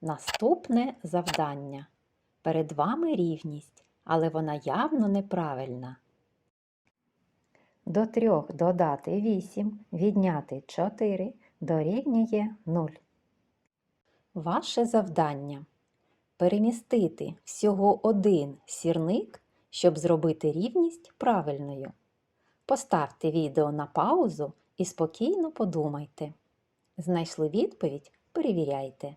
Наступне завдання. Перед вами рівність, але вона явно неправильна. До трьох додати 8, відняти 4 дорівнює 0. Ваше завдання перемістити всього один сірник, щоб зробити рівність правильною. Поставте відео на паузу і спокійно подумайте. Знайшли відповідь? Перевіряйте.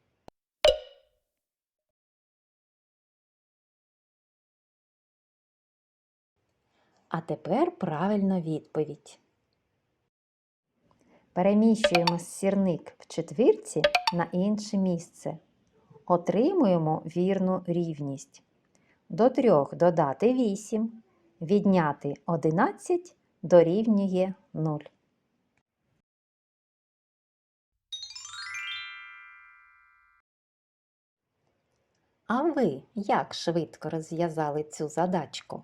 А тепер правильна відповідь. Переміщуємо сірник в четвірці на інше місце. Отримуємо вірну рівність. До трьох додати 8, відняти 11 дорівнює 0. А ви як швидко розв'язали цю задачку?